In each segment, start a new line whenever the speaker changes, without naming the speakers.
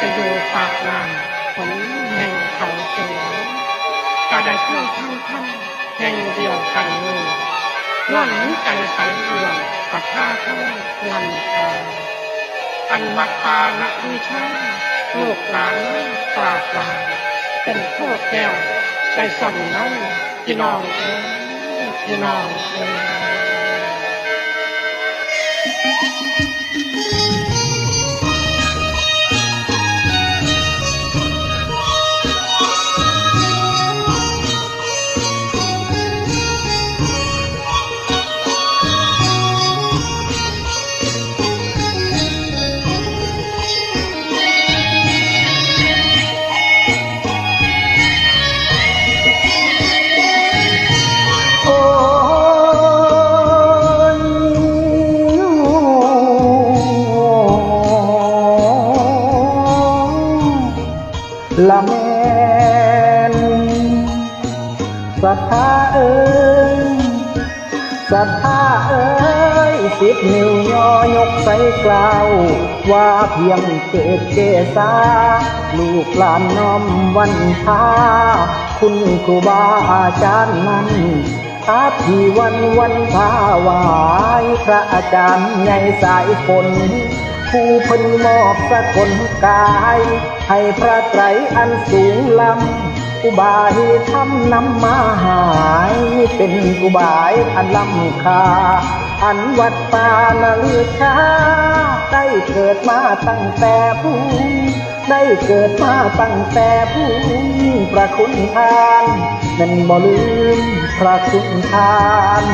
จะอยู่ปากน้ำผมแห่งเขาเสือก็ได้เพื่อทั้งท่านแห่งเดียวกันเลยหลังกันไปเรื่องกับท่าท่านลำคออันวัดปานักวิชาลูกหลานปราบปรามเป็นโคตรแก้วใจสั่งน้องพี่น้องเอ้ยพี่น้องเอ้
นศรัทธาเอ้ยศรัทธาเอ้ยสิบนิ้วยอยกใส่กล่าว ว่าเพียงเกตเกษาลูกหลานน้อมวันทาคุณครูบาอาจารย์นั้นอาพีวันวันพาวาย พระอาจารย์ใหญ่สายฝน ผู้เพันมอบสกลกาย ให้พระไตรอันสูงลำอุบายทำนำมาหายเป็นอุบายอันล้ำค่าอันวัดปานาลือชาได้เกิดมาตั้งแต่ผู้ได้เกิดมาตั้งแต่ผู้ประคุณทานเป็นบ่ลืมพระคุณทาน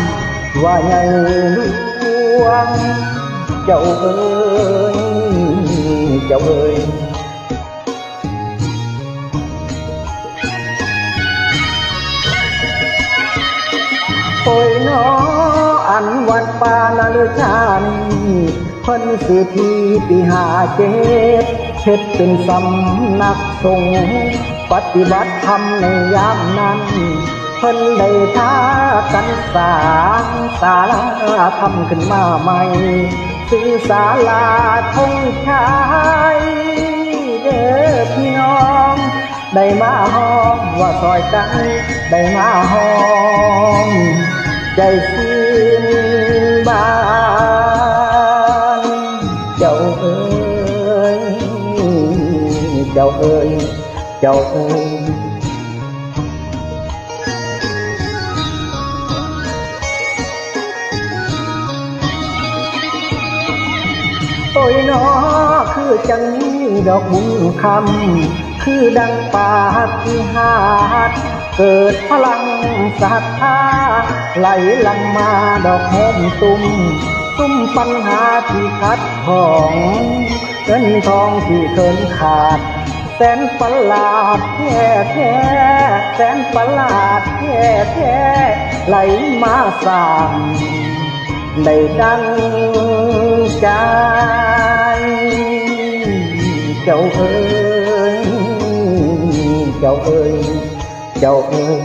ว่าใหญ่หลวง เจ้าเอ๋ยเจ้าเอ๋ยโอ้ยหนออันวัดป่านาลือชานีเพิ่นสือทีปีหาเจ็ดเฮ็ดเป็นสำนักสงฆ์ปฏิบัติธรรมในยามนั้นเพิ่นได้ท้ากันสางศาลาทำขึ้นมาใหม่ ซื้อศาลาทงชัยเด้อพี่น้อง ได้มาห้องว่าซอยกันได้มาห้องใจสิ้นบานเจ้าเอ๋ยเจ้าเอ๋ยเจ้าเอ๋ย ยน้อคือจังนี้ดอกบุญคำ คือดังปาฏิหาริย์เกิดพลังศรัทธาไหลหลังมาดอกหอมตุ่มตุ้มปัญหาที่คัดของเงินทองที่เคินขาด แสนประหลาดแท้แท้แสนประหลาดแท้แท้ไหลมาสร้างได้ดังใจ เจ้าเอ๋ยเจ้าเอ๋ยเจ้าเอ๋ย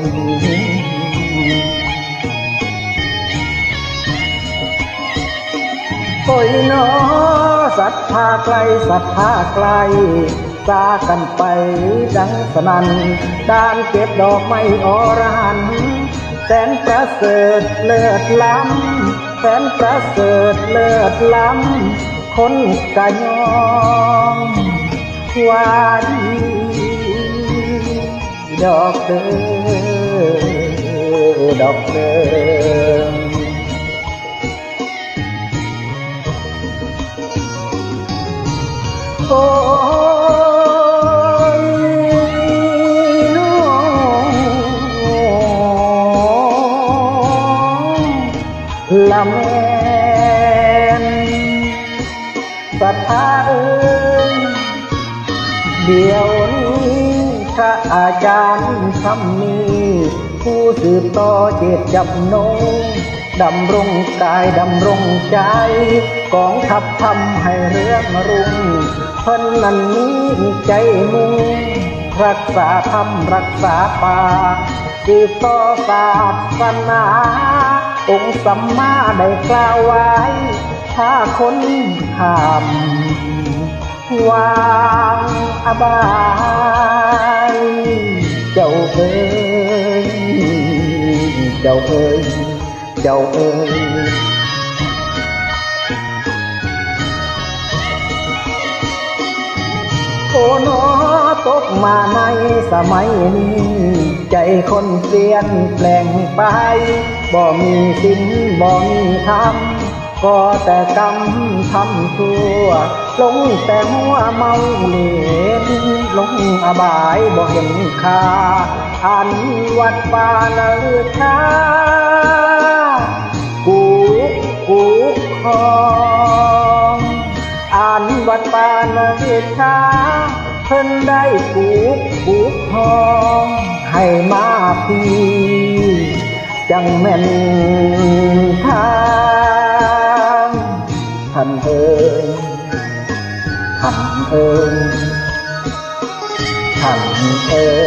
โอ้ยนอศรัทธาไกลศรัทธาไกลซากันไปดังสนันด้านเก็บดอกไม้อรหันแสนประเสริฐเลิศล้ำแสนประเสริฐเลิศล้ำคนกะยอมว่าดีดอกเดิดอกเดิมโอ้ยน้อง ละแมนศรัทธาเอ้ย เดี๋ยวนี้พระอาจารย์คำมีผู้สืบต่อเจตจับนงดำรงกายดำรงใจกองทัพทำให้เรื่องรุ่งเพิ่นนั้นนี้ใจมุ่งรักษาธรรมรักษาป่าสืบต่อศาสนาองค์สัมมาได้กล่าวไว้ ถ้าคนข้าม วางอบายเจ้าเอ๋ยเจ้าเอ๋ยเจ้าเอ๋ยโอ้นอตกมาในสมัยนี้ ใจคนเปลี่ยนแปลงไป บ่มีสินบ่มีธรรม ก็แต่กรรมทำชั่วลงแต่หัวเมาเหลนลงอบายบ่เห็นค่าอันวัดปาละเลือชากูกูคองอ่านวัดปานเวชาเพิ่นได้ปลูกปลูกทองให้มาพี่จังแม่น เอ่ยท่านเอ่ย